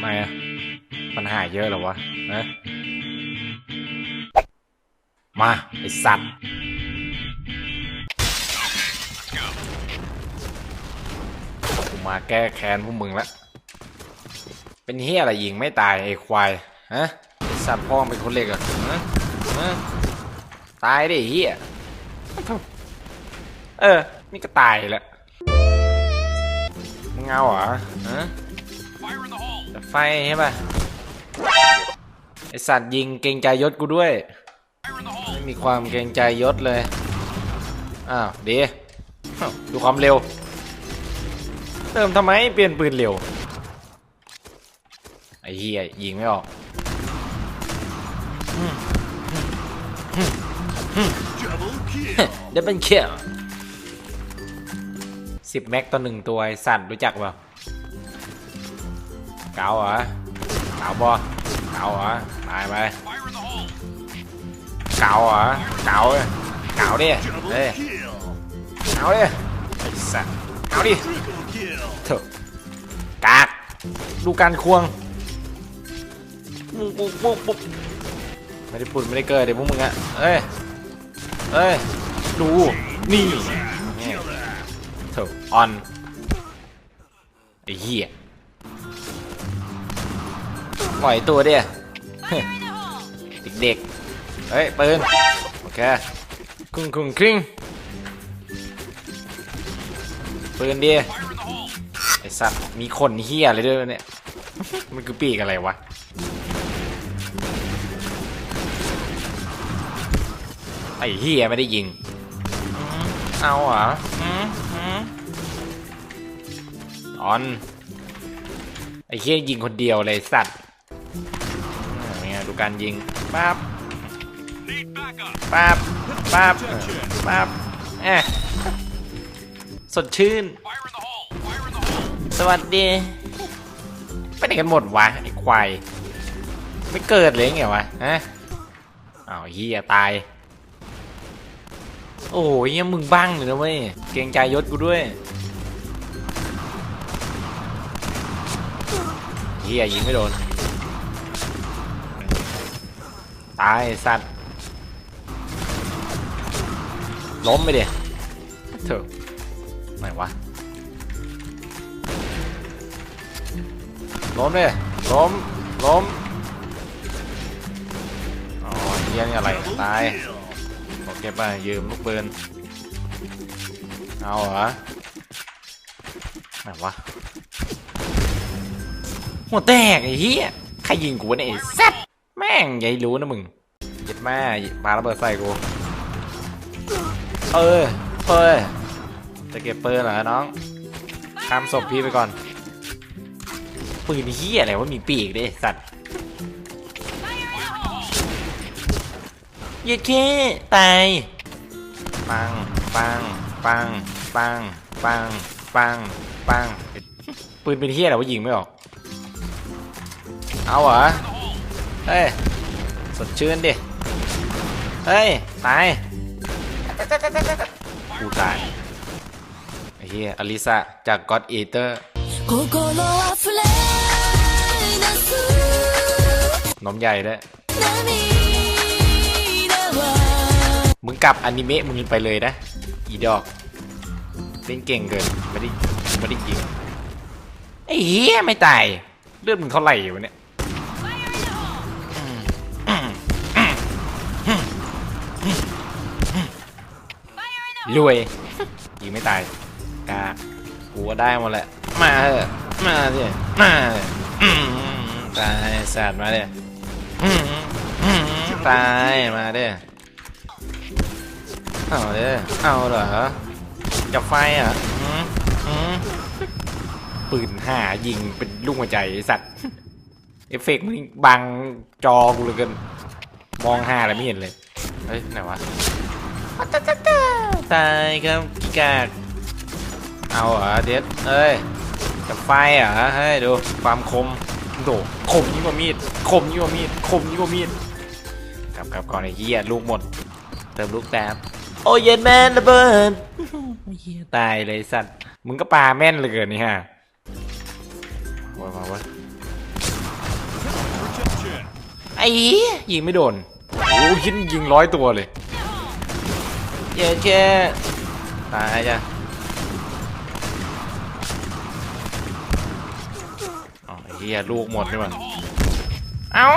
ไม่ะปัญหาเยอะหรอวะนะมา ไอสัตว์กูมาแก้แค้นพวกมึงละ เป็นเฮียอะไรยิงไม่ตาย ไอควาย ฮะ สัตว์พ่องเป็นคนเล็กอะฮะฮะตายดิเฮียเออ นี่ก็ตายแล้วมึงเอาเหรอฮะ ไฟใช่ป่ะไอสัตว์ยิงเกรงใจยศกูด้วย ไม่มีความเกรงใจยศเลย อ้าวดีดูความเร็ว เติมทำไมเปลี่ยนปืนเร็ว ไอ้เหี้ยยิงไม่ออกเดี๋ยวเป็นเขี้ยวสิบแม็กต่อหนึ่งตัวไอสัตว์รู้จักเปล่า เก่าเหรอเก่าบอเก่าเหรอตายไปเก่าเหรอเก่าเก่าดิเฮ้ยเก่าดิไอ้สัสเก่าดิเถอะกากดูการควงปุ๊บปุ๊บปุ๊บปุ๊บไม่ได้พูดไม่ได้เกิดเดี๋ยวพวกมึงอะเอ้ยเอ้ยดูนี่นี่เถอะออนไอ้เหี้ย ปล่อยตัวเดียเด็กๆเฮ้ยปืนโอเคคุ้งคุ้งคริงปืนดีไอสัตว์มีขนเฮียอะไรด้วยวะเนี่ยมันคือปีกอะไรวะไอเฮียไม่ได้ยิงเอาเหรออืมอืมออนไอ้เฮียยิงคนเดียวเลยสัตว์ เนี่ยดูการยิงปั๊บปั๊บปั๊บปั๊บเอ๊ะสดชื่น สวัสดีไปไหนกันหมดวะไอ้ควายไม่เกิดเลยไงวะฮะอ้าวเฮียตาย โอ้ยเหี้ยมึงบ้างเลยนะเว้ยเกรงใจยศกูด้วยเฮียยิงไม่โดน ตายไอ้สัตว์ล้มไปเดี๋ยเถอะไหนวะล้มเลยล้มล้มอ๋อเฮียนี่อะไรตายโอเคป่ะยืมลูกปืนเอาเหรอไหนวะหัวแตกไอ้เหี้ยใครยิงกูวะเนี่ยไอ้แซ่บแม่ งอยัยรู้นะมึงเย็ดแม่ปาระเบิดใส่กูเออเปิดจะเก็บปืนเหรอน้องข้ามศพพี่ไปก่อนปืนเหี้ยอะไรว่ามีปีกด้วยสัตว์เย็ดแค่ตายปังปังปังปังปังปังปังปืนเป็นเหี้ยอะไรว่ายิงไม่ออกเอาเหรอ เฮ้ยสดชื่นดิ เฮ้ย ตาย กูตายไอ้เฮียอลิซาจากก็อดเอเตอร์นมใหญ่ด้วยมึงกลับอนิเมะมึงไปเลยนะ อีดอกเล่นเก่งเกินไม่ได้ไม่ได้ยิงไอ้เฮียไม่ตาย เลือดมึงเท่าไหร่อยู่เนี่ย รวยยิงไม่ตายกากูว่าได้หมดแหละ มาเถอะมาสิมาเถอะอืมตายสัตว์มาเด้อตายมาเด้เอาเด้เอาเหรอจะไฟอะปืนห้ายิงเป็นลูกหัวใจสัตว์ เอฟเฟกต์มันบังจอกูเลยกัน มองห้าแล้วไม่เห็นเลย เฮ้ย ไหนวะ ตายครับกีกากเอาเหรอเด็ดเอ้ยจะไฟเหรอเฮ้ยดูความคมโดคมยิ่งกว่ามีดคมยิ่งกว่ามีดคมยิ่งกว่ามีดกลับกลับก่อนไอ้เหี้ยลูกหมด เติมลูกแป๊บโอ้ยเย็นแม่นระเบิดเหี้ยตายเลยสัตว์มึงก็ปาแม่นเหลยเกินนี่ฮะว้าวว้าวไอ้ยยิงไม่โดนโอ้ยยิงยิงร้อยตัวเลย เย้แค่ตายจ้ะอ๋อไอ้เหี้ยลูกหมดนี่หว่าเอ้า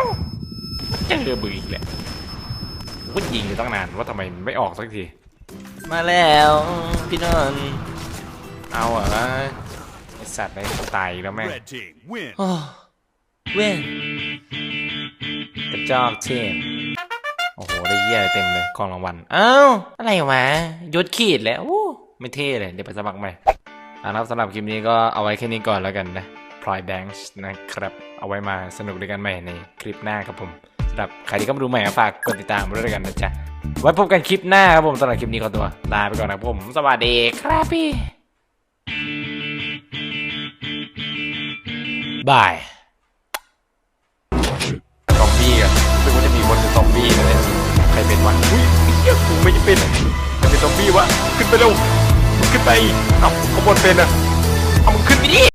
เจอบึงอีกแหละก็ยิงอยู่ตั้งนานว่าทำไมมันไม่ออกสักที มาแล้วพี่นนท์เอาเหรอไอสัตว์ไอ้ตายอีกแล้วแม่ง Red team win. โอ้เว้นกระจอกเทมโอ้โห ได้เยี่ยอะเต็มเลยของรางวัลอ้าวอะไรวะยศขีดแล้วโอ้ไม่เท่เลยเดี๋ยวไปสมัครใหม่อ่าครับสำหรับคลิปนี้ก็เอาไว้แค่นี้ก่อนแล้วกันนะพลอยแบงค์นะครับ เอาไว้มาสนุกด้วยกันใหม่ในคลิปหน้าครับผมสำหรับใครที่เข้ามาดูใหม่ฝากกดติดตามด้วยกันนะจ๊ะไว้พบกันคลิปหน้าครับผมสำหรับคลิปนี้ขอตัวลาไปก่อนนะครับผม สวัสดีครับพี่บายซอมบี้อะซึ่งว่าจะมีคนเป็นซอมบี้กันเลย ใครเป็นวะอุ้ยไอ้เหี้ยกูไม่ได้เป็นจะเป็นซอมบี้วะขึ้นไปเร็วขึ้นไปเอ้าขบวนเป็นอะเอามึงขึ้นไปดิ